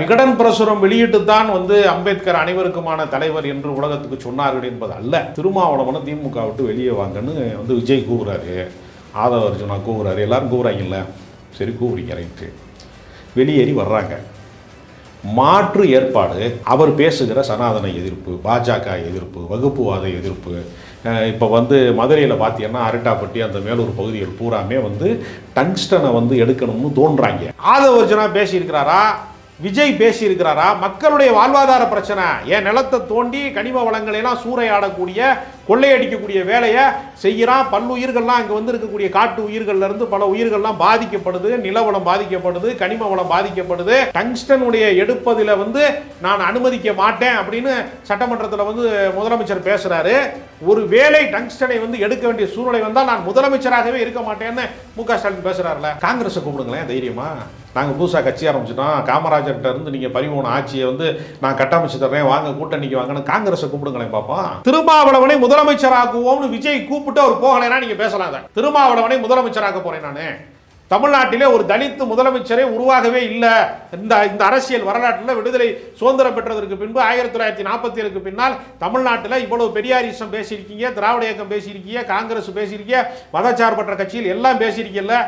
விகடன் பிரசுரம் வெளியிட்டு தான் வந்து அம்பேத்கர் அனைவருக்குமான தலைவர் என்று உலகத்துக்கு சொன்னார்கள் என்பது அல்ல திருமாவளவனை திமுக விட்டு வெளியே வாங்கன்னு வந்து விஜய் கூவுறாரு. ஆதவ அர்ஜுனா கூவுறாரு. எல்லாரும் கூவுறாங்கல்ல? சரி கூவுறீங்க ரைட்டு வெளியேறி வர்றாங்க. மாற்று ஏற்பாடு அவர் பேசுகிற சனாதன எதிர்ப்பு பாஜக எதிர்ப்பு வகுப்புவாத எதிர்ப்பு இப்போ வந்து மதுரையில் பார்த்தீங்கன்னா அரட்டாப்பட்டி அந்த மேலூர் பகுதிகள் பூராமே வந்து டங்ஸ்டனை வந்து எடுக்கணும்னு தோன்றாங்க. ஆதவர்ஜனா பேசியிருக்கிறாரா? விஜய் பேசியிருக்கிறாரா? மக்களுடைய வாழ்வாதார பிரச்சனை. என் நிலத்தை தோண்டி கனிம வளங்களை எல்லாம் சூறையாடக்கூடிய கொள்ளையடிக்கக்கூடிய வேலையை செய்கிறான். பல்லுயிர்கள்லாம் அங்கே வந்து இருக்கக்கூடிய காட்டு உயிர்கள்ல இருந்து பல உயிர்கள்லாம் பாதிக்கப்படுது. நிலவளம் பாதிக்கப்படுது கனிம வளம் பாதிக்கப்படுது. டங்ஸ்டனுடைய எடுப்பதில் வந்து நான் அனுமதிக்க மாட்டேன் அப்படின்னு சட்டமன்றத்தில் வந்து முதலமைச்சர் பேசுறாரு. ஒரு வேலை டங்ஸ்டனை வந்து எடுக்க வேண்டிய சூழ்நிலை வந்தால் நான் முதலமைச்சராகவே இருக்க மாட்டேன்னு மு க ஸ்டாலின் பேசுறாருல. காங்கிரஸை கூப்பிடுங்களேன் தைரியமா. நாங்கள் புதுசாக கட்சி ஆரம்பிச்சிட்டோம். காமராஜர்கிட்ட இருந்து நீங்கள் பரிமாண ஆட்சியை வந்து நான் கட்டமைச்சு தர்றேன் வாங்க கூட்டணிக்கு வாங்கன்னு காங்கிரஸை கூப்பிடுங்களேன் பார்ப்போம் திருமாவளவனை முதலமைச்சராக்குவோம்னு விஜய் கூப்பிட்டு அவர் போகலைன்னா நீங்கள் பேசலாம் திருமாவளவனை முதலமைச்சராக்க போறேன் நான். தமிழ்நாட்டிலே ஒரு தலித்து முதலமைச்சரே உருவாகவே இல்லை. இந்த இந்த அரசியல் வரலாற்றில் விடுதலை சுதந்திரம் பெற்றதற்கு பின்பு ஆயிரத்தி தொள்ளாயிரத்தி நாற்பத்தி ஏழுக்கு பின்னால் தமிழ்நாட்டில் இவ்வளவு பெரியாரிசம் பேசியிருக்கீங்க திராவிட இயக்கம் பேசியிருக்கீங்க காங்கிரஸ் பேசியிருக்கீங்க மதச்சார்பற்ற கட்சியில் எல்லாம் பேசியிருக்கீங்கல்ல.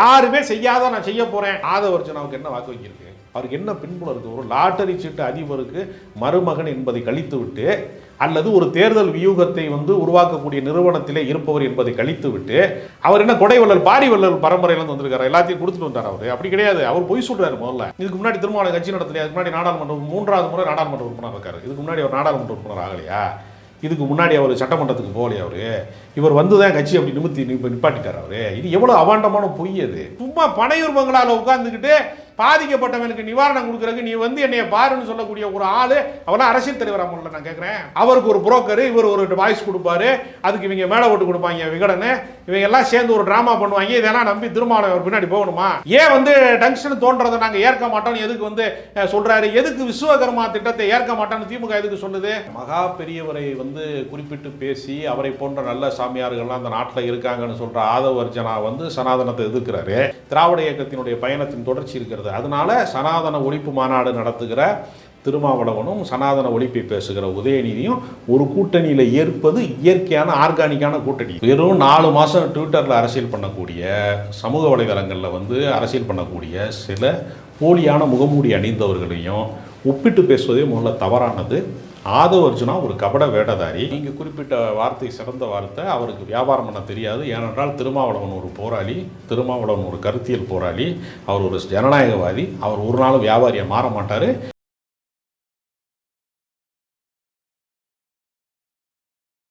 யாருமே செய்யாத நான் செய்ய ஆதவர் ஆதவர்ஜனாவுக்கு என்ன வாக்கு வைக்கிருக்கு அவருக்கு என்ன பின்புலம் இருக்கு ஒரு லாட்டரி சீட்டு அதிபருக்கு மருமகன் என்பதை கழித்து விட்டு அல்லது ஒரு தேர்தல் வியூகத்தை வந்து உருவாக்கக்கூடிய நிறுவனத்திலே இருப்பவர் என்பதை கழித்து விட்டு அவர் என்ன கொடைவள்ளல் பாரிவள்ளல் பரம்பரையிலிருந்து வந்திருக்காரு? எல்லாத்தையும் கொடுத்துட்டு வந்தார் அவர்? அப்படி கிடையாது. அவர் பொய் சொல்றாரு முதல்ல. இதுக்கு முன்னாடி திருமாவளவன் கட்சி நடத்தலையா? அதுக்கு முன்னாடி நாடாளுமன்ற மூன்றாவது முறை நாடாளுமன்ற உறுப்பினர் இருக்காரு. இதுக்கு முன்னாடி அவர் நாடாளுமன்ற உறுப்பினர் ஆகலையா? இதுக்கு முன்னாடி அவர் சட்டமன்றத்துக்கு போகலையா அவர்? இவர் வந்து தான் கட்சி அப்படி நிமித்தி நிப்பாட்டிட்டார் அவரு. இது எவ்வளோ அவாண்டமான பொய் அது. சும்மா பனையூர் பங்களாவில் உட்காந்துக்கிட்டு பாதிக்கப்பட்டவனுக்கு நிவாரணம் கொடுக்கறதுக்கு நீ வந்து என்னைய பாருன்னு சொல்லக்கூடிய ஒரு ஆளு அவனா அரசியல் தலைவரா முடியல நான் கேட்குறேன் அவருக்கு ஒரு புரோக்கர் இவர் ஒரு வாய்ஸ் கொடுப்பாரு. அதுக்கு இவங்க மேலே ஓட்டு கொடுப்பாங்க விகடனு. இவங்க எல்லாம் சேர்ந்து ஒரு டிராமா பண்ணுவாங்க. இதெல்லாம் நம்பி திருமாவளவன் அவர் பின்னாடி போகணுமா? ஏன் வந்து டங்ஷன் தோன்றதை நாங்கள் ஏற்க மாட்டோம் எதுக்கு வந்து சொல்றாரு? எதுக்கு விஸ்வகர்மா திட்டத்தை ஏற்க மாட்டோம்னு திமுக எதுக்கு சொல்லுது? மகா பெரியவரை வந்து குறிப்பிட்டு பேசி அவரை போன்ற நல்ல சாமியார்கள்லாம் அந்த நாட்டில் இருக்காங்கன்னு சொல்ற ஆதவ அர்ஜனா வந்து சனாதனத்தை எதிர்க்கிறாரு. திராவிட இயக்கத்தினுடைய பயணத்தின் தொடர்ச்சி இருக்கிறது. அதனால சனாதன ஒழிப்பு மாநாடு நடத்துகிற திருமாவளவனும் சனாதன ஒழிப்பை பேசுகிற உதயநிதியும் ஒரு கூட்டணியில் ஏற்பது இயற்கையான ஆர்கானிக்கான கூட்டணி. வெறும் நாலு மாதம் ட்விட்டரில் அரசியல் பண்ணக்கூடிய சமூக வலைதளங்களில் வந்து அரசியல் பண்ணக்கூடிய சில போலியான முகமூடி அணிந்தவர்களையும் ஒப்பிட்டு பேசுவதே முதல்ல தவறானது. ஆதவ அர்ஜுனா ஒரு கபட வேடதாரி. நீங்கள் குறிப்பிட்ட வார்த்தை சிறந்த வார்த்தை. அவருக்கு வியாபாரம் பண்ண தெரியாது. ஏனென்றால் திருமாவளவன் ஒரு போராளி. திருமாவளவன் ஒரு கருத்தியல் போராளி. அவர் ஒரு ஜனநாயகவாதி. அவர் ஒரு நாளும் வியாபாரியை மாற மாட்டார்.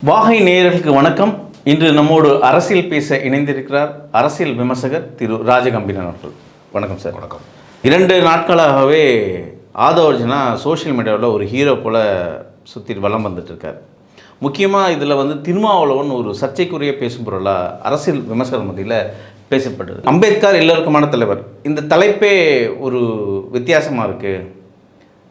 வாகை நேயர்களுக்கு வணக்கம். இன்று நம்மோடு அரசியல் பேச இணைந்திருக்கிறார் அரசியல் விமர்சகர் திரு ராஜகம்பீரன் அவர்கள். வணக்கம் சார். வணக்கம். இரண்டு நாட்களாகவே ஆதவர்ஜனா சோஷியல் மீடியாவில் ஒரு ஹீரோ போல சுற்றி வலம் வந்துட்டுருக்கார். முக்கியமாக இதில் வந்து திருமாவளவன் ஒரு சர்ச்சைக்குரிய பேசும் பொருளாக அரசியல் விமர்சன மத்தியில் பேசப்பட்டது. அம்பேத்கர் எல்லோருக்குமான தலைவர். இந்த தலைப்பே ஒரு வித்தியாசமாக இருக்குது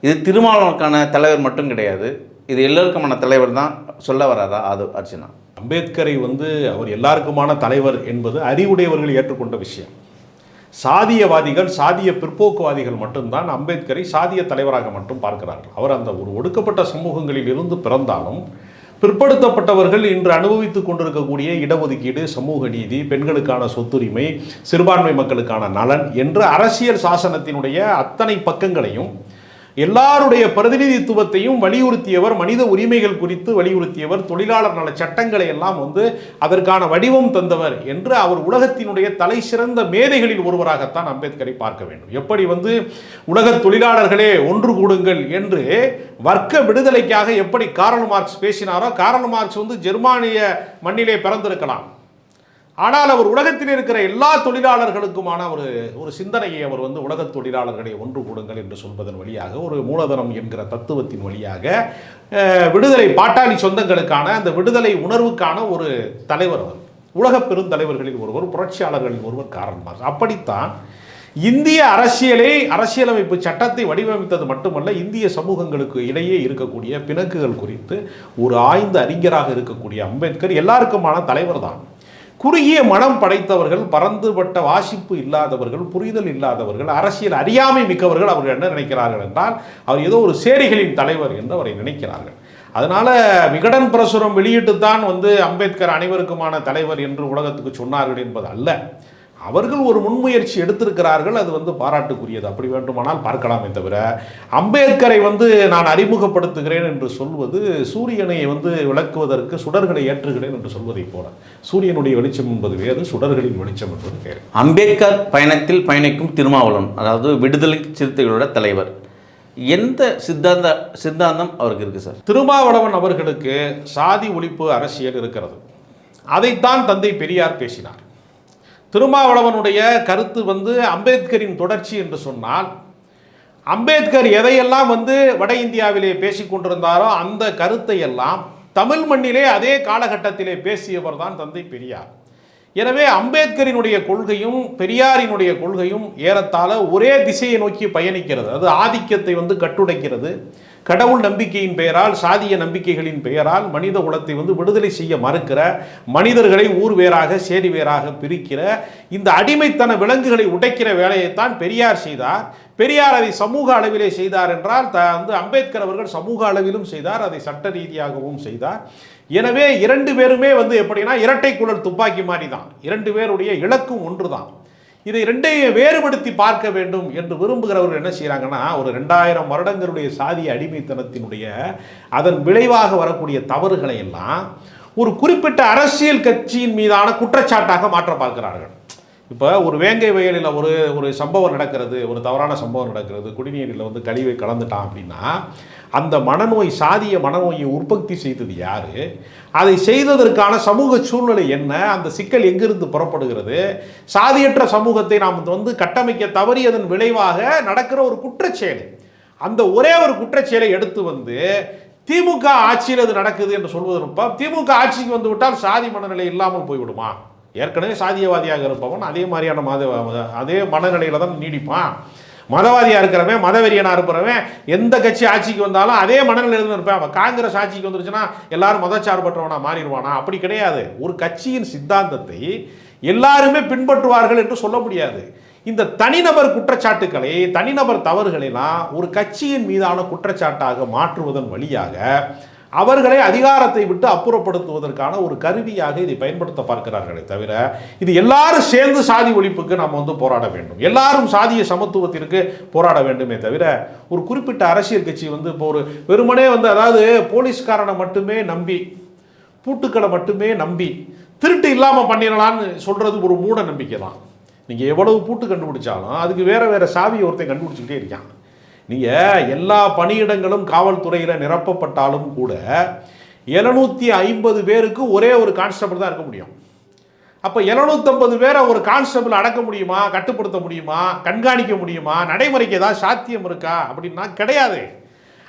இது திருமாவளவனுக்கான தலைவர் மட்டும் கிடையாது. இது எல்லோருக்குமான தலைவர் தான். சொல்ல வராரா ஆதோ அர்ச்சனா அம்பேத்கரை வந்து அவர் எல்லாருக்குமான தலைவர் என்பது அறிவுடையவர்கள் ஏற்றுக்கொண்ட விஷயம். சாதியவாதிகள் சாதிய பிற்போக்குவாதிகள் மட்டும்தான் அம்பேத்கரை சாதிய தலைவராக மட்டும் பார்க்கிறார்கள். அவர் அந்த ஒரு ஒடுக்கப்பட்ட சமூகங்களில் இருந்து பிறந்தாலும் பிற்படுத்தப்பட்டவர்கள் இன்று அனுபவித்துக் கொண்டிருக்கக்கூடிய இடஒதுக்கீடு சமூக நீதி பெண்களுக்கான சொத்துரிமை சிறுபான்மை மக்களுக்கான நலன் என்று அரசியல் சாசனத்தினுடைய அத்தனை பக்கங்களையும் எல்லாருடைய பிரதிநிதித்துவத்தையும் வலியுறுத்தியவர் மனித உரிமைகள் குறித்து வலியுறுத்தியவர் தொழிலாளர் நல சட்டங்களை எல்லாம் வந்து அதற்கான வடிவம் தந்தவர் என்று அவர் உலகத்தினுடைய தலை சிறந்த மேதைகளில் ஒருவராகத்தான் அம்பேத்கரை பார்க்க வேண்டும். எப்படி வந்து உலக தொழிலாளர்களே ஒன்று கூடுங்கள் என்று வர்க்க விடுதலைக்காக எப்படி காரல் மார்க்ஸ் பேசினாரோ காரல் மார்க்ஸ் வந்து ஜெர்மானிய மண்ணிலே பிறந்திருக்கலாம். ஆனால் அவர் உலகத்தில் இருக்கிற எல்லா தொழிலாளர்களுக்குமான ஒரு ஒரு சிந்தனையை அவர் வந்து உலகத் தொழிலாளர்களை ஒன்று கூடுங்கள் என்று சொல்வதன் வழியாக ஒரு மூலதனம் என்கிற தத்துவத்தின் வழியாக விடுதலை பாட்டாளி சொந்தங்களுக்கான அந்த விடுதலை உணர்வுக்கான ஒரு தலைவர் அவர். உலக பெருந்தலைவர்களில் ஒருவர் புரட்சியாளர்களில் ஒருவர் காரணமாக மார்க்ஸ் அப்படித்தான் இந்திய அரசியலை அரசியலமைப்பு சட்டத்தை வடிவமைத்தது மட்டுமல்ல இந்திய சமூகங்களுக்கு இடையே இருக்கக்கூடிய பிணக்குகள் குறித்து ஒரு ஆய்ந்த அறிஞராக இருக்கக்கூடிய அம்பேத்கர் எல்லாருக்குமான தலைவர் தான் குறுகிய மனம் படைத்தவர்கள் பரந்துபட்ட வாசிப்பு இல்லாதவர்கள் புரிதல் இல்லாதவர்கள் அரசியல் அறியாமை மிக்கவர்கள் அவர்கள் என்ன நினைக்கிறார்கள் என்றால் அவர் ஏதோ ஒரு சேரிகளின் தலைவர் என்று அவரை நினைக்கிறார்கள். அதனால விகடன் பிரசுரம் வெளியிட்டு தான் வந்து அம்பேத்கர் அனைவருக்குமான தலைவர் என்று உலகத்துக்கு சொன்னார்கள் என்பது அல்ல. அவர்கள் ஒரு முன்முயற்சி எடுத்திருக்கிறார்கள் அது வந்து பாராட்டுக்குரியது. அப்படி வேண்டுமானால் பார்க்கலாமே தவிர அம்பேத்கரை வந்து நான் அறிமுகப்படுத்துகிறேன் என்று சொல்வது சூரியனை வந்து விளக்குவதற்கு சுடர்களை ஏற்றுகிறேன் என்று சொல்வதைப் போல. சூரியனுடைய வெளிச்சம் என்பது வேறு சுடர்களின் வெளிச்சம் என்பது வேறு. அம்பேத்கர் பயணத்தில் பயணிக்கும் திருமாவளவன் அதாவது விடுதலை சிறுத்தைகளோட தலைவர் எந்த சித்தாந்த சித்தாந்தம் அவருக்கு இருக்குது சார்? திருமாவளவன் அவர்களுக்கு சாதி ஒழிப்பு அரசியல் இருக்கிறது. அதைத்தான் தந்தை பெரியார் பேசினார். திருமாவளவனுடைய கருத்து வந்து அம்பேத்கரின் தொடர்ச்சி என்று சொன்னால் அம்பேத்கர் எதையெல்லாம் வந்து வட இந்தியாவிலே பேசி கொண்டிருந்தாரோ அந்த கருத்தை எல்லாம் தமிழ் மண்ணிலே அதே காலகட்டத்திலே பேசியவர் தான் தந்தை பெரியார். எனவே அம்பேத்கரினுடைய கொள்கையும் பெரியாரினுடைய கொள்கையும் ஏறத்தாழ ஒரே திசையை நோக்கி பயணிக்கிறது. அது ஆதிக்கத்தை வந்து கட்டுடைக்கிறது. கடவுள் நம்பிக்கையின் பெயரால் சாதிய நம்பிக்கைகளின் பெயரால் மனித குலத்தை வந்து விடுதலை செய்ய மறுக்கிற மனிதர்களை ஊர் வேறாக சேரி வேறாக பிரிக்கிற இந்த அடிமைத்தன விலங்குகளை உடைக்கிற வேலையைத்தான் பெரியார் செய்தார். பெரியார் அதை சமூக அளவிலே செய்தார் என்றால் த வந்து அம்பேத்கர் அவர்கள் சமூக அளவிலும் செய்தார் அதை சட்ட ரீதியாகவும் செய்தார். எனவே இரண்டு பேருமே வந்து எப்படின்னா இரட்டை குழல் துப்பாக்கி மாதிரி தான் இரண்டு பேருடைய இலக்கும் ஒன்று தான் இதை ரெண்டையும் வேறுபடுத்தி பார்க்க வேண்டும் என்று விரும்புகிறவர்கள் என்ன செய்கிறாங்கன்னா ஒரு ரெண்டாயிரம் வருடங்களுடைய சாதிய அடிமைத்தனத்தினுடைய அதன் விளைவாக வரக்கூடிய தவறுகளை எல்லாம் ஒரு குறிப்பிட்ட அரசியல் கட்சியின் மீதான குற்றச்சாட்டாக மாற்ற பார்க்கிறார்கள். இப்போ ஒரு வேங்கை வயலில் ஒரு ஒரு சம்பவம் நடக்கிறது ஒரு தவறான சம்பவம் நடக்கிறது குடிநீரில் வந்து கழிவை கலந்துட்டான் அப்படின்னா அந்த மனநோய் சாதிய மனநோயை உற்பத்தி செய்தது யார்? அதை செய்ததற்கான சமூக சூழ்நிலை என்ன? அந்த சிக்கல் எங்கிருந்து புறப்படுகிறது? சாதியற்ற சமூகத்தை நாம் வந்து கட்டமைக்க தவறியதன் விளைவாக நடக்கிற ஒரு குற்றச்செயல். அந்த ஒரே ஒரு குற்றச்செயலை எடுத்து வந்து திமுக ஆட்சியில் அது நடக்குது என்று சொல்வதற்கு திமுக ஆட்சிக்கு வந்து விட்டால் சாதி மனநிலை இல்லாமல் போய்விடுமா? ஏற்கனவே சாதியவாதியாக இருப்பவன் அதே மாதிரியான மத அதே மனநிலையில் தான் நீடிப்பான். மதவாதியாக இருக்கிறவன் மதவெறியனாக இருக்கிறவன் எந்த கட்சி ஆட்சிக்கு வந்தாலும் அதே மனநிலையில் இருப்பேன். அவன் காங்கிரஸ் ஆட்சிக்கு வந்துருச்சுன்னா எல்லாரும் மதச்சார்பற்றவனா மாறிடுவானா? அப்படி கிடையாது. ஒரு கட்சியின் சித்தாந்தத்தை எல்லாருமே பின்பற்றுவார்கள் என்று சொல்ல முடியாது. இந்த தனிநபர் குற்றச்சாட்டுக்களை தனிநபர் தவறுகளெல்லாம் ஒரு கட்சியின் மீதான குற்றச்சாட்டாக மாற்றுவதன் வழியாக அவர்களை அதிகாரத்தை விட்டு அப்புறப்படுத்துவதற்கான ஒரு கருவியாக இதை பயன்படுத்த பார்க்கிறார்களே தவிர இது எல்லாரும் சேர்ந்து சாதி ஒழிப்புக்கு நம்ம வந்து போராட வேண்டும். எல்லாரும் சாதிய சமத்துவத்திற்கு போராட வேண்டுமே தவிர ஒரு குறிப்பிட்ட அரசியல் கட்சி வந்து இப்போ ஒரு வெறுமனே வந்து அதாவது போலீஸ்காரனை மட்டுமே நம்பி பூட்டுக்களை மட்டுமே நம்பி திருட்டு இல்லாமல் பண்ணிடலான்னு சொல்கிறது ஒரு மூட நம்பிக்கை தான் நீங்கள் எவ்வளவு பூட்டு கண்டுபிடிச்சாலும் அதுக்கு வேறு வேறு சாவியை ஒருத்தன் கண்டுபிடிச்சிக்கிட்டே இருக்கான். நீங்கள் எல்லா பணியிடங்களும் காவல்துறையில் நிரப்பப்பட்டாலும் கூட எழுநூற்றி ஐம்பது பேருக்கு ஒரே ஒரு கான்ஸ்டபிள் தான் இருக்க முடியும். அப்போ எழுநூத்தம்பது பேரை ஒரு கான்ஸ்டபிள் அடக்க முடியுமா கட்டுப்படுத்த முடியுமா கண்காணிக்க முடியுமா நடைமுறைக்கு ஏதாவது சாத்தியம் இருக்கா? அப்படின்னா கிடையாது.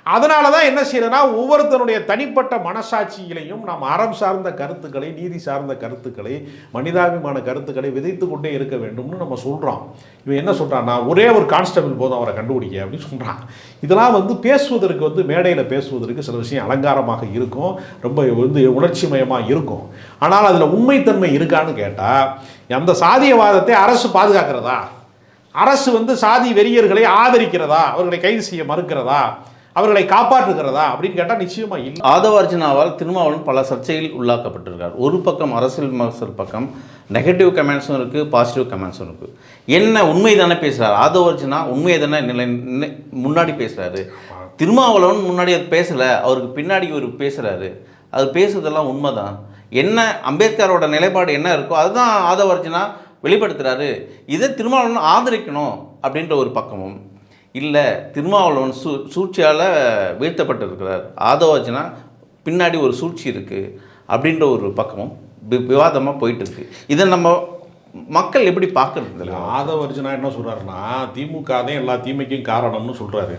அதனால தான் என்ன செய்யறதுனா ஒவ்வொருத்தருடைய தனிப்பட்ட மனசாட்சியிலையும் நாம் அறம் சார்ந்த கருத்துக்களை நீதி சார்ந்த கருத்துக்களை மனிதாபிமான கருத்துக்களை விதைத்து கொண்டே இருக்க வேண்டும்னு நம்ம சொல்கிறோம் இவன் என்ன சொல்கிறான்னா ஒரே ஒரு கான்ஸ்டபிள் போதும் அவரை கண்டுபிடிக்க அப்படின்னு சொல்கிறான் இதெல்லாம் வந்து பேசுவதற்கு வந்து மேடையில் பேசுவதற்கு சில விஷயம் அலங்காரமாக இருக்கும். ரொம்ப வந்து உணர்ச்சிமயமாக இருக்கும். ஆனால் அதில் உண்மைத்தன்மை இருக்கான்னு கேட்டால் அந்த சாதியவாதத்தை அரசு பாதுகாக்கிறதா? அரசு வந்து சாதி வெறியர்களை ஆதரிக்கிறதா? அவர்களை கைது செய்ய மறுக்கிறதா? அவர்களை காப்பாற்றுகிறதா அப்படின்னு கேட்டால் நிச்சயமாக இல்லை. ஆதவார்ஜுனாவால் திருமாவளவன் பல சர்ச்சையில் உள்ளாக்கப்பட்டிருக்கார். ஒரு பக்கம் அரசியல் விமர்சல் பக்கம் நெகட்டிவ் கமெண்ட்ஸும் இருக்குது பாசிட்டிவ் கமெண்ட்ஸும் இருக்குது என்ன உண்மை தானே பேசுகிறார் ஆதவ அர்ஜுனா உண்மையை தானே நிலை முன்னாடி பேசுகிறாரு திருமாவளவன் முன்னாடி அது பேசலை அவருக்கு பின்னாடி ஒரு பேசுகிறாரு அது பேசுறதெல்லாம் உண்மைதான். என்ன அம்பேத்கரோட நிலைப்பாடு என்ன இருக்கோ அதுதான் ஆதவார்ஜுனா வெளிப்படுத்துகிறாரு இதை திருமாவளவன் ஆதரிக்கணும் அப்படின்ற ஒரு பக்கமும். இல்லை திருமாவளவன் சூ சூழ்ச்சியால் வீழ்த்தப்பட்டிருக்கிறார். ஆதவாஜனா பின்னாடி ஒரு சூழ்ச்சி இருக்குது அப்படின்ற ஒரு பக்கமும் வி- விவாதமாக போயிட்டு இருக்கு இதை நம்ம மக்கள் எப்படி பார்க்கறது இல்லை ஆதவ அர்ஜுனா என்ன சொல்கிறாருன்னா திமுக தான் எல்லா தீமைக்கும் காரணம்னு சொல்கிறாரு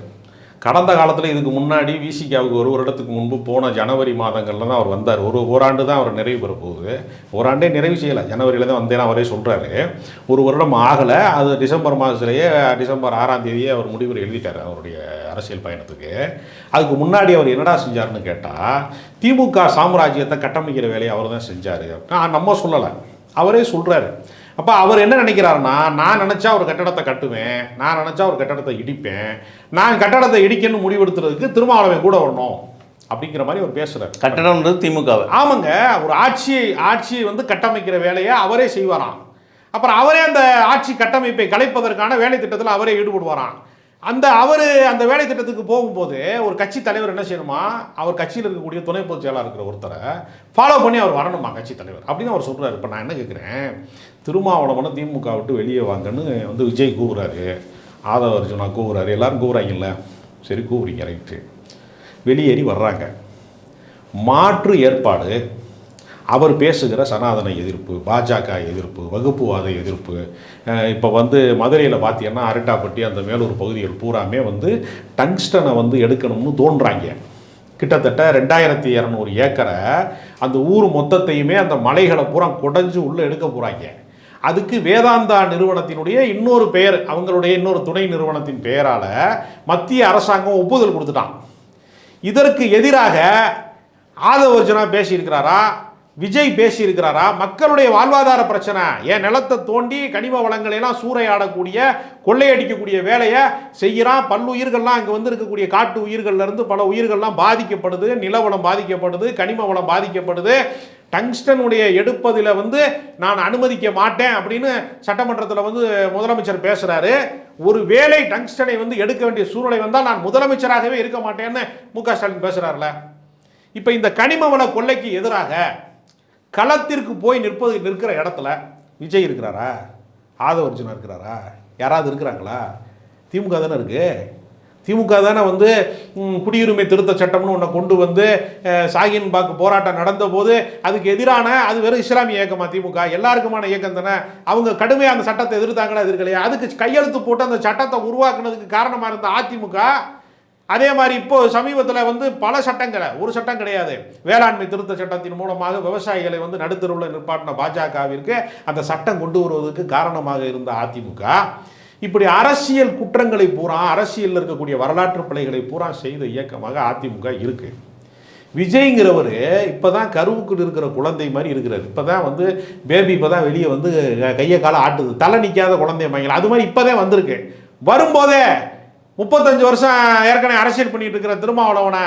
கடந்த காலத்தில் இதுக்கு முன்னாடி விசிகாவுக்கு ஒரு வருடத்துக்கு முன்பு போன ஜனவரி மாதங்களில் தான் அவர் வந்தார். ஒரு ஓராண்டு தான் அவர் நிறைவு பெற போகுது. ஓராண்டே நிறைவு செய்யலை. ஜனவரியில் தான் வந்தேன் அவரே சொல்கிறாரு ஒரு வருடம் ஆகலை. அது டிசம்பர் மாதத்துலேயே டிசம்பர் ஆறாம் தேதியே அவர் முடிவு எழுதிட்டார் அவருடைய அரசியல் பயணத்துக்கு. அதுக்கு முன்னாடி அவர் என்னடா செஞ்சாருன்னு கேட்டால் திமுக சாம்ராஜ்யத்தை கட்டமைக்கிற வேலையை அவர் தான் செஞ்சார் நம்ம சொல்லலை. அவரே சொல்றாரு. அப்ப அவர் என்ன நினைக்கிறாருன்னா நான் நினைச்சா ஒரு கட்டடத்தை கட்டுவேன் நான் நினைச்சா ஒரு கட்டடத்தை இடிப்பேன் நான் கட்டடத்தை இடிக்கணும்னு முடிவெடுத்துறதுக்கு திருமாவளவன் கூட வரணும் அப்படிங்கிற மாதிரி அவர் பேசுறாரு. கட்டடம்ன்றது திமுகவை ஆமாங்க ஒரு ஆட்சியை ஆட்சியை வந்து கட்டமைக்கிற வேலையை அவரே செய்வாராம். அப்புறம் அவரே அந்த ஆட்சி கட்டமைப்பை கலைப்பதற்கான வேலை திட்டத்தில் அவரே ஈடுபடுவாராம். அந்த அவர் அந்த வேலை திட்டத்துக்கு போகும்போது ஒரு கட்சி தலைவர் என்ன செய்யணுமா? அவர் கட்சியில் இருக்கக்கூடிய துணை பொதுச் செயலாளர் இருக்கிற ஒருத்தரை ஃபாலோ பண்ணி அவர் வரணுமா கட்சி தலைவர்? அப்படின்னு அவர் சொல்கிறார் இப்போ நான் என்ன கேட்குறேன் திருமாவளவனை திமுக விட்டு வெளியே வாங்கன்னு வந்து விஜய் கூவுறாரு. ஆதவ அர்ஜுனா கூவுறாரு. எல்லாரும் கூவுறாங்கல்ல? சரி கூவுறீங்க ரைட்டு வெளியேறி வர்றாங்க. மாற்று ஏற்பாடு அவர் பேசுகிற சனாதன எதிர்ப்பு பாஜக எதிர்ப்பு வகுப்புவாத எதிர்ப்பு இப்போ வந்து மதுரையில் பார்த்தீங்கன்னா அரட்டாப்பட்டி அந்த மேலூர் பகுதிகள் பூராமே வந்து டங்ஸ்டனை வந்து எடுக்கணும்னு தோன்றாங்க. கிட்டத்தட்ட ரெண்டாயிரத்தி இரநூறு ஏக்கரை அந்த ஊர் மொத்தத்தையுமே அந்த மலைகளை பூரா குடஞ்சு உள்ளே எடுக்க போகிறாங்க அதுக்கு வேதாந்தா நிறுவனத்தினுடைய இன்னொரு பெயர் அவங்களுடைய இன்னொரு துணை நிறுவனத்தின் பெயரால் மத்திய அரசாங்கம் ஒப்புதல் கொடுத்துட்டான். இதற்கு எதிராக ஆதவர்ஜனா பேசியிருக்கிறாரா? விஜய் பேசியிருக்கிறாரா? மக்களுடைய வாழ்வாதார பிரச்சனை. என் நிலத்தை தோண்டி கனிம வளங்களை எல்லாம் சூறையாடக்கூடிய கொள்ளையடிக்கக்கூடிய வேலையை செய்கிறான். பல்லுயிர்கள்லாம் அங்கே வந்து இருக்கக்கூடிய காட்டு உயிர்கள்லேருந்து பல உயிர்கள்லாம் பாதிக்கப்படுது. நிலவளம் பாதிக்கப்படுது கனிம வளம் பாதிக்கப்படுது. டங்ஸ்டனுடைய எடுப்பதில் வந்து நான் அனுமதிக்க மாட்டேன் அப்படின்னு சட்டமன்றத்தில் வந்து முதலமைச்சர் பேசுகிறாரு ஒரு வேலை டங்ஸ்டனை வந்து எடுக்க வேண்டிய சூழ்நிலை வந்தால் நான் முதலமைச்சராகவே இருக்க மாட்டேன்னு மு க ஸ்டாலின் பேசுகிறார்ல இப்போ இந்த கனிம வள கொள்ளைக்கு எதிராக களத்திற்கு போய் நிற்பது நிற்கிற இடத்துல விஜய் இருக்கிறாரா? ஆதவர்ஜுனா இருக்கிறாரா? யாராவது இருக்கிறாங்களா? திமுக தானே இருக்கு. திமுக தானே வந்து குடியுரிமை திருத்த சட்டம்னு ஒன்றை கொண்டு வந்து சாகின் பாக்கு போராட்டம் நடந்த போது அதுக்கு எதிரான அது வெறும் இஸ்லாமிய இயக்கமா திமுக? எல்லாருக்குமான இயக்கம் தானே? அவங்க கடுமையாக அந்த சட்டத்தை எதிர்த்தாங்களா எதிர்க்கலையா? அதுக்கு கையெழுத்து போட்டு அந்த சட்டத்தை உருவாக்குனதுக்கு காரணமாக இருந்த அதிமுக? அதே மாதிரி இப்போ சமீபத்தில் வந்து பல சட்டங்களை ஒரு சட்டம் கிடையாது. வேளாண்மை திருத்த சட்டத்தின் மூலமாக விவசாயிகளை வந்து நடுத்தருவில் நிற்பாட்டின பாஜகவிற்கு அந்த சட்டம் கொண்டு வருவதற்கு காரணமாக இருந்த அதிமுக இப்படி அரசியல் குற்றங்களை பூரா அரசியலில் இருக்கக்கூடிய வரலாற்று பிழைகளை பூரா செய்த இயக்கமாக அதிமுக இருக்குது விஜய்ங்கிறவர் இப்போ தான் கருவுக்குள் இருக்கிற குழந்தை மாதிரி இருக்கிறார். இப்போ தான் வந்து பேபி இப்போ தான் வெளியே வந்து கையை காலை ஆட்டுது. தலை நிற்காத குழந்தை மங்கல அது மாதிரி இப்போதே வந்திருக்கு. வரும்போதே முப்பத்தஞ்சு வருஷம் ஏற்கனவே அரசியல் பண்ணிட்டு இருக்கிற திருமாவளவனை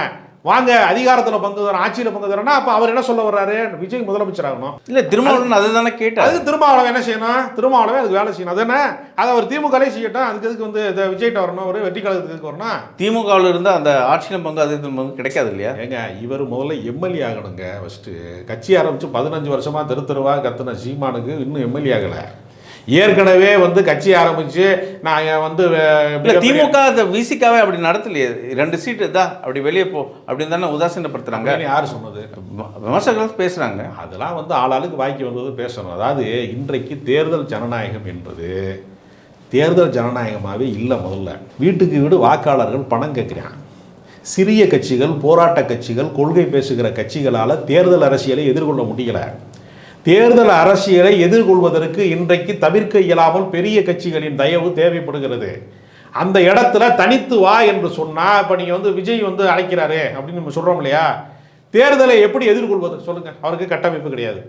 வாங்க அதிகாரத்தில் பங்கு தரோம் ஆட்சியில் பங்கு தரோம்னா அப்போ அவர் என்ன சொல்ல வர்றாரு? விஜய் முதலமைச்சர் ஆகணும் இல்லை திருமாவளவன் அதை தானே கேட்டார். அதுக்கு திருமாவளவன் என்ன செய்யணும்? திருமாவளவன் அதுக்கு வேலை செய்யணும். அது என்ன? அதை அவர் திமுகலே செய்யட்டும். அதுக்கு எதுக்கு வந்து இந்த விஜய்கிட்ட வரணும்? ஒரு வெற்றி கழகத்துக்கு வரணும்? திமுகவில் இருந்து அந்த ஆட்சியிலும் பங்கு அது பங்கு கிடைக்காது இல்லையா? ஏங்க இவர் முதல்ல எம்எல்ஏ ஆகணுங்க ஃபஸ்ட்டு கட்சி ஆரம்பித்து பதினஞ்சு வருஷமா தெரு கத்துன சீமானுக்கு இன்னும் எம்எல்ஏ ஆகலை. ஏற்கனவே வந்து கட்சி ஆரம்பித்து நான் வந்து திமுக விசிக்காவே அப்படி நடத்தலையே. ரெண்டு சீட்டு தான் அப்படி வெளியே போ அப்படின்னு தானே உதாசீனப்படுத்துறாங்க. அப்படின்னு யார் சொன்னது? விமர்சகர்கள் பேசுறாங்க. அதெல்லாம் வந்து ஆளாளுக்கு வாய்க்கு வந்தது பேசணும். அதாவது இன்றைக்கு தேர்தல் ஜனநாயகம் என்பது தேர்தல் ஜனநாயகமாகவே இல்லை முதல்ல. வீட்டுக்கு வீடு வாக்காளர்கள் பணம் கேட்குறான் சிறிய கட்சிகள் போராட்ட கட்சிகள் கொள்கை பேசுகிற கட்சிகளால் தேர்தல் அரசியலை எதிர்கொள்ள முடியல. தேர்தல் அரசியலை எதிர்கொள்வதற்கு இன்றைக்கு தவிர்க்க இயலாமல் பெரிய கட்சிகளின் தயவு தேவைப்படுகிறது. அந்த இடத்துல தனித்து வா என்று சொன்னா இப்போ நீங்கள் வந்து விஜய் வந்து அழைக்கிறாரு அப்படின்னு நம்ம சொல்கிறோம் இல்லையா? தேர்தலை எப்படி எதிர்கொள்வது? சொல்லுங்க. அவருக்கு கட்டமைப்பு கிடையாது.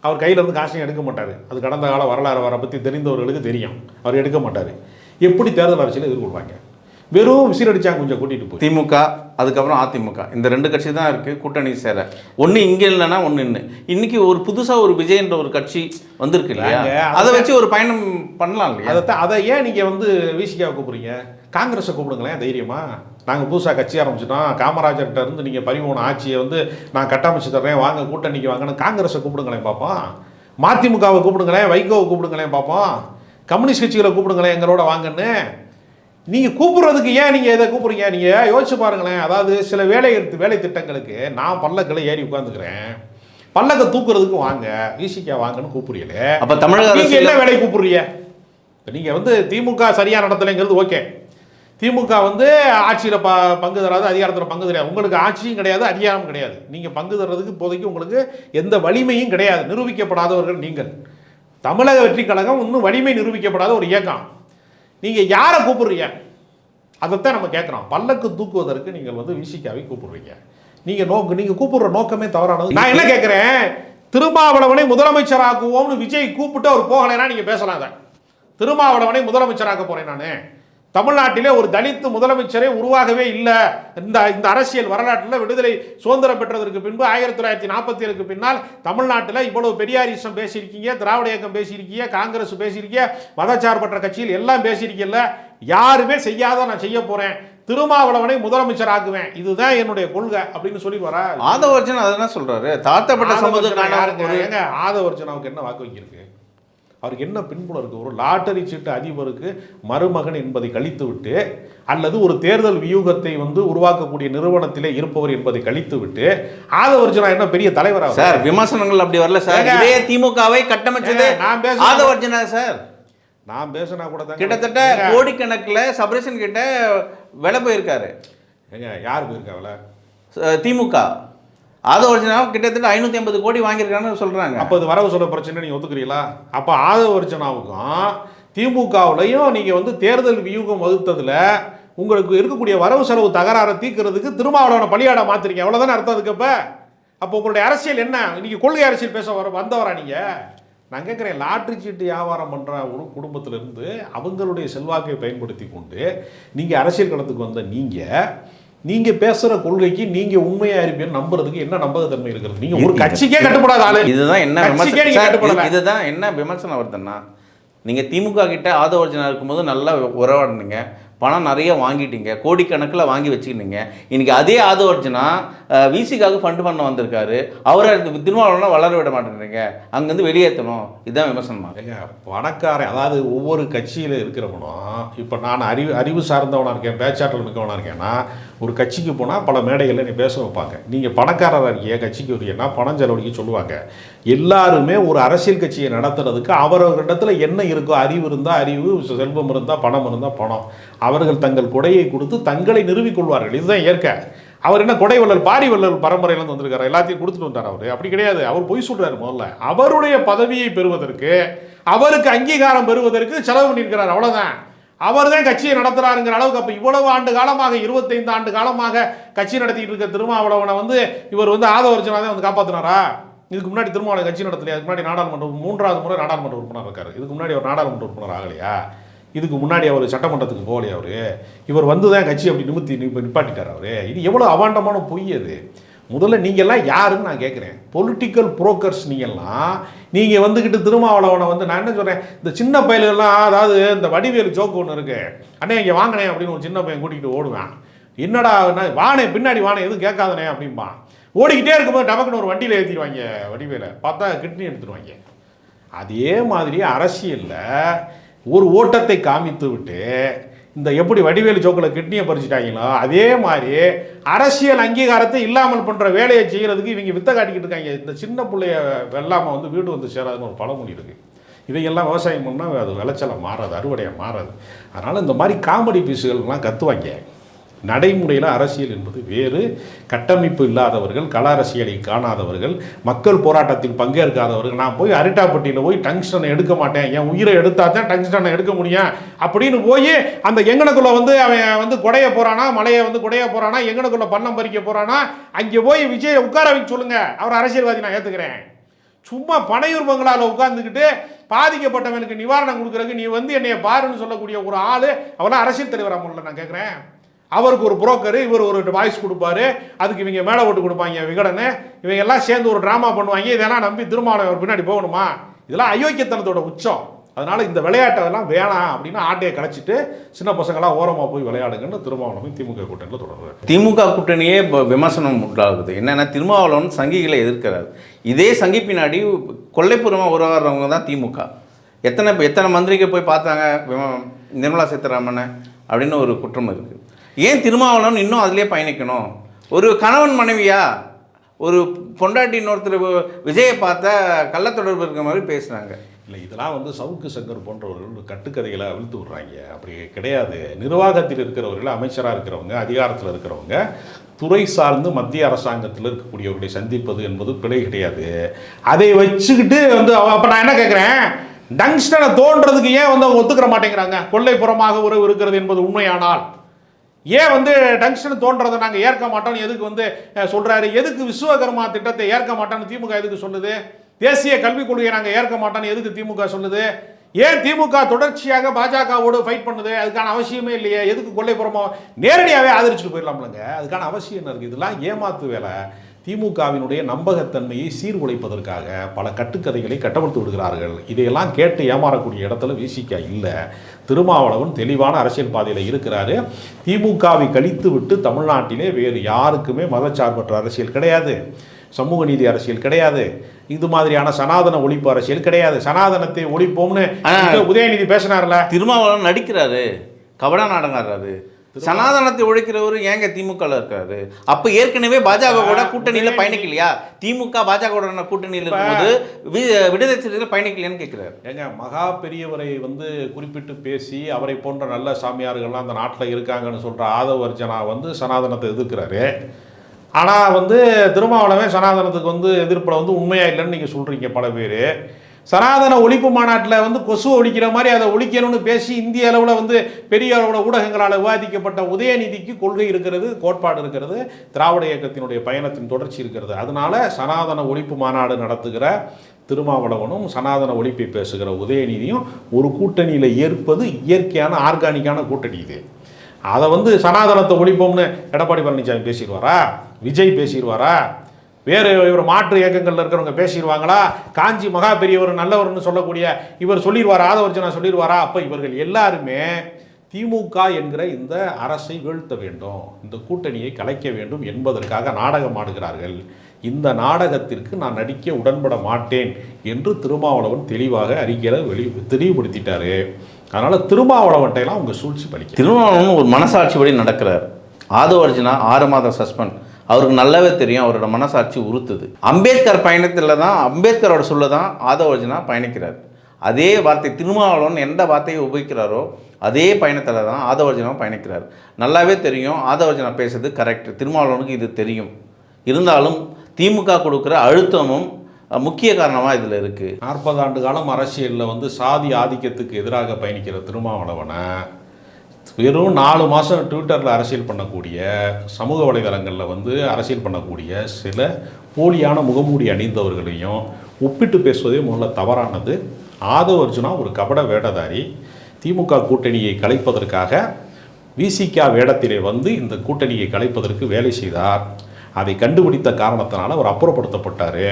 அவர் கையில இருந்து காசையும் எடுக்க மாட்டார். அது கடந்த கால வரலாறு வர பற்றி தெரிந்தவர்களுக்கு தெரியும். அவர் எடுக்க மாட்டார். எப்படி தேர்தல் அரசியலை எதிர்கொள்வாங்க? வெறும் விசிலடிச்சாங்க கொஞ்சம் கூட்டிட்டு போய் திமுக அதுக்கப்புறம் அதிமுக. இந்த ரெண்டு கட்சி தான் இருக்கு கூட்டணி சேர. ஒன்று இங்கே இல்லைன்னா ஒன்று இன்னும் இன்னைக்கு ஒரு புதுசாக ஒரு விஜய்ன்ற ஒரு கட்சி வந்திருக்கு இல்லையா? அதை வச்சு ஒரு பயணம் பண்ணலாம் இல்லையா? அதை ஏன் நீங்கள் வந்து விசிகாவை கூப்பிடுறீங்க? காங்கிரஸை கூப்பிடுங்களேன் தைரியமா. நாங்கள் புதுசாக கட்சி ஆரம்பிச்சிட்டோம். காமராஜர்கிட்ட இருந்து நீங்கள் பரிமாண ஆட்சியை வந்து நான் கட்டமைச்சு தர்றேன். வாங்க கூட்டணிக்கு வாங்கன்னு காங்கிரஸை கூப்பிடுங்களேன் பார்ப்போம் மதிமுகவை கூப்பிடுங்களேன் வைகோவை கூப்பிடுங்களேன் பார்ப்போம் கம்யூனிஸ்ட் கட்சிகளை கூப்பிடுங்களேன் எங்களோட வாங்கன்னு. நீங்கள் கூப்பிடுறதுக்கு ஏன் நீங்கள் இதை கூப்பிடுறீங்க? நீங்கள் யோசிச்சு பாருங்களேன். அதாவது சில வேலை வேலை திட்டங்களுக்கு நான் பல்லக்கில் ஏறி உட்காந்துக்கிறேன் பல்லக்கை தூக்குறதுக்கு வாங்க விசிகா வாங்கன்னு கூப்பிடுறீங்களே. அப்ப தமிழக நீங்க அரசியல் என்ன வேலையை கூப்பிடுறீங்க? நீங்கள் வந்து திமுக சரியா நடத்தலைங்கிறது ஓகே. திமுக வந்து ஆட்சியில் ப பங்கு தராது அதிகாரத்தில் பங்கு தராது. உங்களுக்கு ஆட்சியும் கிடையாது அதிகாரம் கிடையாது. நீங்கள் பங்கு தர்றதுக்கு இப்போதைக்கு உங்களுக்கு எந்த வலிமையும் கிடையாது. நிரூபிக்கப்படாதவர்கள் நீங்கள். தமிழக வெற்றி கழகம் இன்னும் வலிமை நிரூபிக்கப்படாத ஒரு இயக்கம். நீங்கள் யாரை கூப்பிடுறீங்க? அதைத்தான் நம்ம கேட்குறோம் பல்லக்கு தூக்குவதற்கு நீங்கள் வந்து விசிகாவை கூப்பிடுறீங்க. நீங்கள் நோக்கு நீங்கள் கூப்பிடுற நோக்கமே தவறானது. நான் என்ன கேட்குறேன் திருமாவளவனை முதலமைச்சராக்குவோம்னு விஜய் கூப்பிட்டு அவர் போகலைன்னா நீங்கள் பேசலாம் அதை திருமாவளவனை முதலமைச்சராக்க போகிறேன் நான். தமிழ்நாட்டிலே ஒரு தலித்து முதலமைச்சரே உருவாகவே இல்லை. இந்த இந்த அரசியல் வரலாற்றில் விடுதலை சுதந்திரம் பெற்றதற்கு பின்பு ஆயிரத்தி தொள்ளாயிரத்தி நாற்பத்தி ஏழுக்கு பின்னால் தமிழ்நாட்டில் இவ்வளவு பெரியாரிசம் பேசியிருக்கீங்க திராவிட இயக்கம் பேசியிருக்கீங்க காங்கிரஸ் பேசியிருக்கீங்க மதச்சார்பற்ற கட்சியில் எல்லாம் பேசியிருக்கீங்கல்ல யாருமே செய்யாத நான் செய்ய போறேன். திருமாவளவனை முதலமைச்சர் ஆக்குவேன். இதுதான் என்னுடைய கொள்கை அப்படின்னு சொல்லி வர ஆதவர்ஜன் அதான் சொல்றாரு? தாழ்த்தப்பட்ட சமூகத்துக்கான ஒரு ஏங்க ஆதவர்ஜனாவுக்கு என்ன வாக்கு வங்கியிருக்கு? அவருக்கு என்ன இருக்கு ஒரு லாட்டரி சீட்டு அதிபருக்கு மருமகன் என்பதை கழித்து விட்டு அல்லது ஒரு தேர்தல் வியூகத்தை வந்து உருவாக்கக்கூடிய நிறுவனத்திலே இருப்பவர் என்பதை கழித்து விட்டு ஆதவர்ஜனா என்ன பெரிய தலைவரா சார் விமர்சனங்கள் அப்படி வரல சார். இதே திமுகவை கட்டமைச்சது நான் பேசுறது- ஆதவர்ஜனா சார். நான் பேசினா கூட தாங்க கிட்டத்தட்ட கோடிக்கணக்கில் சபரேசன் கிட்ட விலை போயிருக்காரு. ஏங்க யார் போயிருக்காங்கள ச- திமுக. ஆதவர்ஜனா கிட்டத்தட்ட ஐநூற்றி ஐம்பது கோடி வாங்கியிருக்காங்கன்னு சொல்கிறாங்க அப்போ இது வரவு சொல்ல பிரச்சனை நீங்கள் ஒத்துக்கிறீங்களா? அப்போ ஆதவர்ஜனாவுக்கும் திமுகவுலையும் நீங்கள் வந்து தேர்தல் வியூகம் வகுத்ததில் உங்களுக்கு இருக்கக்கூடிய வரவு செலவு தகராறை தீர்க்கிறதுக்கு திருமாவளவனை பலியாட மாத்துறீங்க. அவ்வளோதானே அர்த்தம் அதுக்கு அப்போ? உங்களுடைய அரசியல் என்ன? இன்னைக்கு கொள்கை அரசியல் பேச வர வந்தவரா நீங்கள் நான் கேட்குறேன் லாட்ரி சீட்டு வியாபாரம் பண்ணுற ஒரு குடும்பத்திலிருந்து அவங்களுடைய செல்வாக்கை பயன்படுத்தி கொண்டு நீங்கள் அரசியல் களத்துக்கு வந்த நீங்கள் நீங்க பேசுற கொள்கைக்கு நீங்க உண்மையா இருப்பீங்கன்னு நம்புறதுக்கு என்ன நம்பகத்தன்மை இருக்கிறது? நீங்க ஒரு கட்சிக்கே கட்டுப்படாத ஆளு. இதுதான் என்ன விமர்சனம் இதுதான் என்ன விமர்சனம் வருதுன்னா நீங்க திமுக கிட்ட ஆதவர்ஜனா இருக்கும்போது நல்லா உறவாடினீங்க. பணம் நிறைய வாங்கிட்டீங்க கோடிக்கணக்கில் வாங்கி வச்சுக்கிட்டீங்க இன்றைக்கி அதே ஆதவர்ஜனா விசிக்காக ஃபண்டு பண்ண வந்திருக்காரு. அவரை திருமாவளவனா வளர விட மாட்டேங்கிறீங்க. அங்கேருந்து வெளியேற்றணும். இதுதான் விமர்சனமாக ஏங்க பணக்காரன் அதாவது ஒவ்வொரு கட்சியில் இருக்கிறவனும் இப்போ நான் அறிவு அறிவு சார்ந்தவனாக இருக்கேன் பேச்சாற்றல் மிக்கவனாக இருக்கேன்னா ஒரு கட்சிக்கு போனால் பல மேடைகளில் நீ பேச வைப்பாங்க. நீங்கள் பணக்காரராக இருக்கீங்க கட்சிக்கு வரீங்கன்னா பணம் செலவழிக்க சொல்லுவாங்க. எல்லாருமே ஒரு அரசியல் கட்சியை நடத்துறதுக்கு அவரவர்களிடத்துல என்ன இருக்கோ அறிவு இருந்தால் அறிவு செல்வம் இருந்தால் பணம் இருந்தால் பணம். அவர்கள் தங்கள் கொடையை கொடுத்து தங்களை நிறுவிக் கொள்வார்கள். இதுதான் இயற்கை. அவர் என்ன கொடை வள்ளல் பாரி வள்ளல் பரம்பரையிலேருந்து வந்திருக்காரு. எல்லாத்தையும் கொடுத்துட்டு வந்தார் அவர். அப்படி கிடையாது. அவர் பொய் சொல்றாரு முதல்ல. அவருடைய பதவியை பெறுவதற்கு அவருக்கு அங்கீகாரம் பெறுவதற்கு செலவு பண்ணியிருக்கிறார். அவ்வளோதான் அவர் தான் கட்சியை நடத்துறாருங்கிற அளவுக்கு அப்போ இவ்வளவு ஆண்டு காலமாக இருபத்தைந்து ஆண்டு காலமாக கட்சி நடத்திட்டு இருக்க திருமாவளவனை வந்து இவர் வந்து ஆதவர்ஜனா தான் வந்து காப்பாத்தினாரா? இதுக்கு முன்னாடி திருமாவளவன் கட்சி நடத்தலையா? அதுக்கு முன்னாடி நாடாளுமன்ற மூன்றாவது முறை நாடாளுமன்ற உறுப்பினர் இருக்காரு. இதுக்கு முன்னாடி அவர் நாடாளுமன்ற உறுப்பினர் ஆகலையா? இதுக்கு முன்னாடி அவர் சட்டமன்றத்துக்கு போகலையே அவர். இவர் வந்து தான் கட்சி அப்படி நிமித்தி நிப்பாட்டிட்டார் அவரு. இது எவ்வளோ அவாண்டமான பொய் அது. முதல்ல நீங்கள்லாம் யாருன்னு நான் கேட்குறேன் பொலிட்டிக்கல் புரோக்கர்ஸ் நீங்கள்லாம் நீங்கள் வந்துக்கிட்டு திருமாவளவனை வந்து நான் என்ன சொல்கிறேன் இந்த சின்ன பயலுகள்லாம் அதாவது இந்த வடிவேல் ஜோக்கு ஒன்று இருக்கு. அண்ணே இங்கே வாங்கினே அப்படின்னு ஒரு சின்ன பையன் கூட்டிகிட்டு ஓடுவேன். என்னடா நான் வானே பின்னாடி வானே எதுவும் கேட்காதனே அப்படிம்பான். ஓடிக்கிட்டே இருக்கும்போது டபக்குன்னு ஒரு வண்டியில் ஏற்றிடுவாங்க வடிவேலை. பார்த்தா கிட்னி எடுத்துடுவாங்க. அதே மாதிரி அரசியலில் ஒரு ஓட்டத்தை காமித்து விட்டு இந்த எப்படி வடிவேலு சோக்கில் கிட்னியை பறிச்சிட்டாங்களோ அதே மாதிரி அரசியல் அங்கீகாரத்தை இல்லாமல் பண்ணுற வேலையை செய்கிறதுக்கு இவங்க வித்த காட்டிக்கிட்டு இருக்காங்க. இந்த சின்ன பிள்ளைய வெள்ளாமல் வந்து வீடு வந்து சேராதுன்னு ஒரு பழமொழி இருக்குது இதையெல்லாம் விவசாயம் பண்ணால் அது விளைச்சலை மாறாது அறுவடையாக மாறாது. அதனால் இந்த மாதிரி காமெடி பீஸுகள்லாம் கத்துவாங்க. நடைமுறையில் அரசியல் என்பது வேறு. கட்டமைப்பு இல்லாதவர்கள் கள அரசியலை காணாதவர்கள் மக்கள் போராட்டத்தில் பங்கேற்காதவர்கள் நான் போய் அரிட்டாப்பட்டியில் போய் டங்ஸ்டனை எடுக்க மாட்டேன் என் உயிரை எடுத்தா தான் டங்ஸ்டனை எடுக்க முடியும் அப்படின்னு போய் அந்த எங்கனக்குள்ள வந்து அவன் வந்து குடைய போகிறானா மலையை வந்து குடைய போகிறானா எங்கனக்குள்ள பள்ளம் பறிக்க போகிறானா அங்கே போய் விஜயை உட்கார வைக்க சொல்லுங்க. அவர் அரசியல்வாதி நான் ஏற்றுக்கிறேன் சும்மா பனையூர் பங்களாவில் உட்காந்துக்கிட்டு பாதிக்கப்பட்டவனுக்கு நிவாரணம் கொடுக்குறதுக்கு நீ வந்து என்னைய பாருன்னு சொல்லக்கூடிய ஒரு ஆள் அவெல்லாம் அரசியல் தலைவராக முடியல நான் கேட்குறேன் அவருக்கு ஒரு புரோக்கரு இவர் ஒரு வாய்ஸ் கொடுப்பாரு. அதுக்கு இவங்க மேலே ஓட்டு கொடுப்பாங்க விகடனு. இவங்க எல்லாம் சேர்ந்து ஒரு ட்ராமா பண்ணுவாங்க. இதெல்லாம் நம்பி திருமாவளவன் பின்னாடி போகணுமா? இதெல்லாம் அயோக்கியத்தனத்தோட உச்சம். அதனால இந்த விளையாட்டெல்லாம் வேணாம் அப்படின்னு ஆட்டையை கலைச்சிட்டு சின்ன பசங்களாம் ஓரமாக போய் விளையாடுங்கன்னு திருமாவளவன் திமுக கூட்டணியில் தொடர்றாரு. திமுக கூட்டணியே இப்போ விமர்சனம் உண்டாகுது. என்னென்னா திருமாவளவன் சங்கிகளை எதிர்க்கிறார். இதே சங்கி பின்னாடி கொள்ளைப்புறமாக உருவாடுறவங்க தான் திமுக. எத்தனை எத்தனை மந்திரிக்கு போய் பார்த்தாங்க நிர்மலா சீதாராமனை அப்படின்னு ஒரு குற்றம் இருக்குது ஏன் திருமாவளவன் இன்னும் அதிலே பயணிக்கணும்? ஒரு கணவன் மனைவியா? ஒரு பொண்டாட்டி இன்னொருத்தர் விஜயை பார்த்தா கள்ளத்தொடர்பு இருக்கிற மாதிரி பேசுகிறாங்க இல்லை இதெல்லாம் வந்து சவுக்கு சங்கர் போன்றவர்கள் கட்டுக்கதைகளை அவிழ்த்து விடுறாங்க. அப்படி கிடையாது. நிர்வாகத்தில் இருக்கிறவர்கள் அமைச்சராக இருக்கிறவங்க அதிகாரத்தில் இருக்கிறவங்க துறை சார்ந்து மத்திய அரசாங்கத்தில் இருக்கக்கூடியவர்களை சந்திப்பது என்பது பிழை கிடையாது. அதை வச்சுக்கிட்டு வந்து அப்போ நான் என்ன கேட்குறேன்? டங்ஸ்டனை தோன்றதுக்கு ஏன் வந்து அவங்க ஒத்துக்கிற மாட்டேங்கிறாங்க? கொள்ளைப்புறமாக உறவு இருக்கிறது என்பது உண்மையானால். ஏன் வந்து டங்ஷன் தோன்றதை நாங்கள் ஏற்க மாட்டோம்னு எதுக்கு வந்து சொல்கிறாரு எதுக்கு விஸ்வகர்மா திட்டத்தை ஏற்க மாட்டோம்னு திமுக எதுக்கு சொல்லுது? தேசிய கல்விக் கொள்கையை நாங்கள் ஏற்க மாட்டோம்னு எதுக்கு திமுக சொல்லுது? ஏன் திமுக தொடர்ச்சியாக பாஜகவோடு ஃபைட் பண்ணுது? அதுக்கான அவசியமே இல்லையே. எதுக்கு கொள்ளைப்புறமோ நேரடியாகவே ஆதரிச்சுட்டு போயிடலாம்லங்க. அதுக்கான அவசியம் என்ன இருக்குது இதெல்லாம் ஏமாத்து வேலை. திமுகவினுடைய நம்பகத்தன்மையை சீர்குலைப்பதற்காக பல கட்டுக்கதைகளை கட்டமைத்து விடுகிறார்கள். இதையெல்லாம் கேட்டு ஏமாறக்கூடிய இடத்துல விசிக இல்லை. திருமாவளவன் தெளிவான அரசியல் பாதையில் இருக்கிறாரு. திமுகவை கழித்து விட்டு தமிழ்நாட்டிலே வேறு யாருக்குமே மதச்சார்பற்ற அரசியல் கிடையாது. சமூக நீதி அரசியல் கிடையாது. இது மாதிரியான சனாதன ஒழிப்பு அரசியல் கிடையாது. சனாதனத்தை ஒழிப்போம்னு உதயநிதி பேசினார்ல. திருமாவளவன் நடிக்கிறாரு. கபடா நாடகாடுறாரு சனாதனத்தை ஒழிக்கிறவர் ஏங்க திமுகல இருக்காரு? அப்ப ஏற்கனவே பாஜக கூட கூட்டணியில பயணிக்கலையா? திமுக பாஜக கூட கூட்டணியில் இருக்கும்போது விடுதலை சிறுத்தைகள் பயணிக்கலையான்னு கேட்கிறாரு ஏங்க மகா பெரியவரை வந்து குறிப்பிட்டு பேசி அவரை போன்ற நல்ல சாமியார்கள்லாம் அந்த நாட்டில் இருக்காங்கன்னு சொல்கிற ஆதவ அர்ஜனா வந்து சனாதனத்தை எதிர்க்கிறாரு. ஆனால் வந்து திருமாவளவன் சனாதனத்துக்கு வந்து எதிர்ப்பில் வந்து உண்மையா இல்லைன்னு நீங்கள் சொல்கிறீங்க பல பேர். சனாதன ஒழிப்பு மாநாட்டில் வந்து கொசு ஒழிக்கிற மாதிரி அதை ஒழிக்கணும்னு பேசி இந்திய அளவில் வந்து பெரிய அளவில் ஊடகங்களால் விவாதிக்கப்பட்ட உதயநிதிக்கு கொள்கை இருக்கிறது கோட்பாடு இருக்கிறது திராவிட இயக்கத்தினுடைய பயணத்தின் தொடர்ச்சி இருக்கிறது. அதனால சனாதன ஒழிப்பு மாநாடு நடத்துகிற திருமாவளவனும் சனாதன ஒழிப்பை பேசுகிற உதயநிதியும் ஒரு கூட்டணியில் ஏற்பது இயற்கையான ஆர்கானிக்கான கூட்டணி இது. அதை வந்து சனாதனத்தை ஒழிப்போம்னு எடப்பாடி பழனிசாமி பேசிடுவாரா? விஜய் பேசிடுவாரா? வேறு இவர் மாற்று இயக்கங்களில் இருக்கிறவங்க பேசிடுவாங்களா? காஞ்சி மகா பெரியவர் நல்லவர்னு சொல்லக்கூடிய இவர் சொல்லிடுவாரா? ஆதவர்ஜனா சொல்லிடுவாரா? அப்போ இவர்கள் எல்லாருமே திமுக என்கிற இந்த அரசை வீழ்த்த வேண்டும். இந்த கூட்டணியை கலைக்க வேண்டும் என்பதற்காக நாடகம் ஆடுகிறார்கள். இந்த நாடகத்திற்கு நான் நடிக்க உடன்பட மாட்டேன் என்று திருமாவளவன் தெளிவாக அறிக்கையில் வெளி தெளிவுபடுத்திட்டாரு. அதனால் திருமாவளவன்ட்டையெல்லாம் அவங்க சூழ்ச்சி பலிக்க திருமாவளவன் ஒரு மனசாட்சிப்படி நடக்கிறார். ஆதவர்ஜனா ஆறு மாதம் சஸ்பெண்ட். அவருக்கு நல்லாவே தெரியும் அவரோட மனசாட்சி உறுத்துது. அம்பேத்கர் பயணத்தில் தான் அம்பேத்கரோட சொல்ல தான் ஆதவ பயணிக்கிறார். அதே வார்த்தை திருமாவளவன் எந்த வார்த்தையை உபயோகிக்கிறாரோ அதே பயணத்தில் தான் ஆதவ பயணிக்கிறார். நல்லாவே தெரியும் ஆதவர்ஜனா பேசுறது கரெக்ட் திருமாவளவனுக்கு இது தெரியும். இருந்தாலும் திமுக கொடுக்குற அழுத்தமும் முக்கிய காரணமாக இதில் இருக்குது நாற்பது ஆண்டு காலம் அரசியலில் வந்து சாதி ஆதிக்கத்துக்கு எதிராக பயணிக்கிற திருமாவளவனை வெறும் நாலு மாதம் ட்விட்டரில் அரசியல் பண்ணக்கூடிய சமூக வலைதளங்களில் வந்து அரசியல் பண்ணக்கூடிய சில போலியான முகமூடி அணிந்தவர்களையும் ஒப்பிட்டு பேசுவதே முதல்ல தவறானது. ஆதவ அர்ஜுனா ஒரு கபட வேடதாரி. திமுக கூட்டணியை கலைப்பதற்காக விசிகா வேடத்திலே வந்து இந்த கூட்டணியை கலைப்பதற்கு வேலை செய்தார். அதை கண்டுபிடித்த காரணத்தினால் அவர் அப்புறப்படுத்தப்பட்டார்.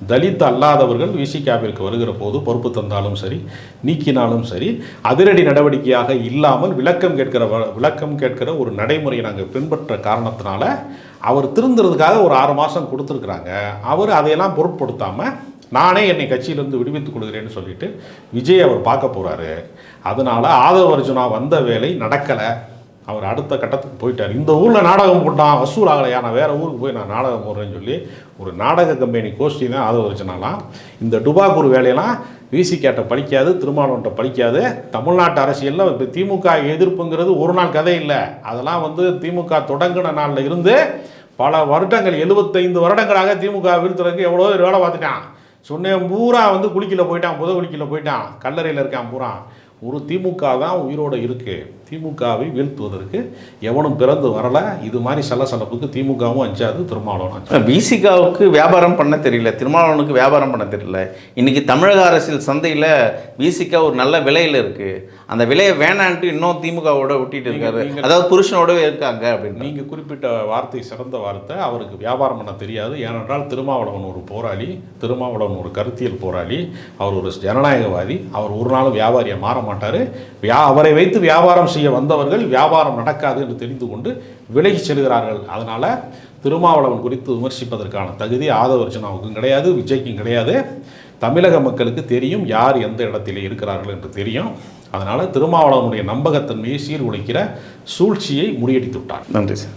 தலித் அல்லாதவர்கள் விசிகாவிற்கு வருகிற போது பொறுப்பு தந்தாலும் சரி நீக்கினாலும் சரி அதிரடி நடவடிக்கையாக இல்லாமல் விளக்கம் கேட்கிற வ- விளக்கம் கேட்கிற ஒரு நடைமுறையை நாங்கள் பின்பற்ற காரணத்தினால அவர் திருந்துறதுக்காக ஒரு ஆறு மாதம் கொடுத்துருக்குறாங்க. அவர் அதையெல்லாம் பொருட்படுத்தாமல் நானே என்னை கட்சியிலிருந்து விடுவித்துக் கொள்கிறேன்னு சொல்லிட்டு விஜய் அவர் பார்க்க போகிறாரு அதனால ஆதவ அர்ஜுனா வந்த வேலை நடக்கலை. அவர் அடுத்த கட்டத்துக்கு போயிட்டார். இந்த ஊரில் நாடகம் போட்டான் வசூல் ஆகலையா? நான் வேறு ஊருக்கு போய் நான் நாடகம் போடுறேன்னு சொல்லி ஒரு நாடக கம்பெனி கோஷ்டி தான் ஆதவ அர்ஜுனாலாம் இந்த டுபாக்கூர் வேலையெல்லாம் விசி படிக்காது திருமாவளவன்ட்ட படிக்காது. தமிழ்நாட்டு அரசியலில் இப்போ திமுக எதிர்ப்புங்கிறது ஒரு நாள் கதை இல்லை. அதெல்லாம் வந்து திமுக தொடங்கின நாளில் இருந்து பல வருடங்கள் எழுபத்தைந்து வருடங்களாக திமுக வீழ்த்துறதுக்கு எவ்வளோ வேலை பார்த்துட்டான். சொன்னேன் பூரா வந்து குளிக்கில் போயிட்டான் புத குளிக்கில் போயிட்டான் கல்லறையில் இருக்கான் பூரா. ஒரு திமுக தான் உயிரோடு இருக்குது திமுகவை வீழ்த்துவதற்கு எவனும் பிறந்து வரல. இது மாதிரி சலசலப்புக்கு திமுகவும் அஞ்சாது திருமாவளவன் விசிகாவுக்கு வியாபாரம் பண்ண தெரியல. திருமாவளவனுக்கு வியாபாரம் பண்ண தெரியல. இன்னைக்கு தமிழக அரசியல் சந்தையில் விசிகா ஒரு நல்ல விலையில் இருக்கு. அந்த விலையை வேணான்ட்டு இன்னும் திமுகவோட ஒட்டிட்டு இருக்காரு. அதாவது புருஷனோடவே இருக்காங்க அப்படின்னு நீங்க குறிப்பிட்ட வார்த்தை சிறந்த வார்த்தை. அவருக்கு வியாபாரம் பண்ண தெரியாது. ஏனென்றால் திருமாவளவன் ஒரு போராளி திருமாவளவன் ஒரு கருத்தியல் போராளி. அவர் ஒரு ஜனநாயகவாதி. அவர் ஒரு நாளும் வியாபாரியை மாற மாட்டார். வியா அவரை வைத்து வியாபாரம் செய்ய வந்தவர்கள் வியாபாரம் நடக்காது என்று தெரிந்து கொண்டு விலகி செல்கிறார்கள். அதனால் திருமாவளவன் குறித்து விமர்சிப்பதற்கான தகுதி ஆதவர்ஜனாவுக்கும் கிடையாது விஜய்க்கும் கிடையாது. தமிழக மக்களுக்கு தெரியும் யார் எந்த இடத்திலே இருக்கிறார்கள் என்று தெரியும். அதனால் திருமாவளவனுடைய நம்பகத்தன்மையை சீர்குலைக்கிற சூழ்ச்சியை முறியடித்து விட்டார். நன்றி சார்.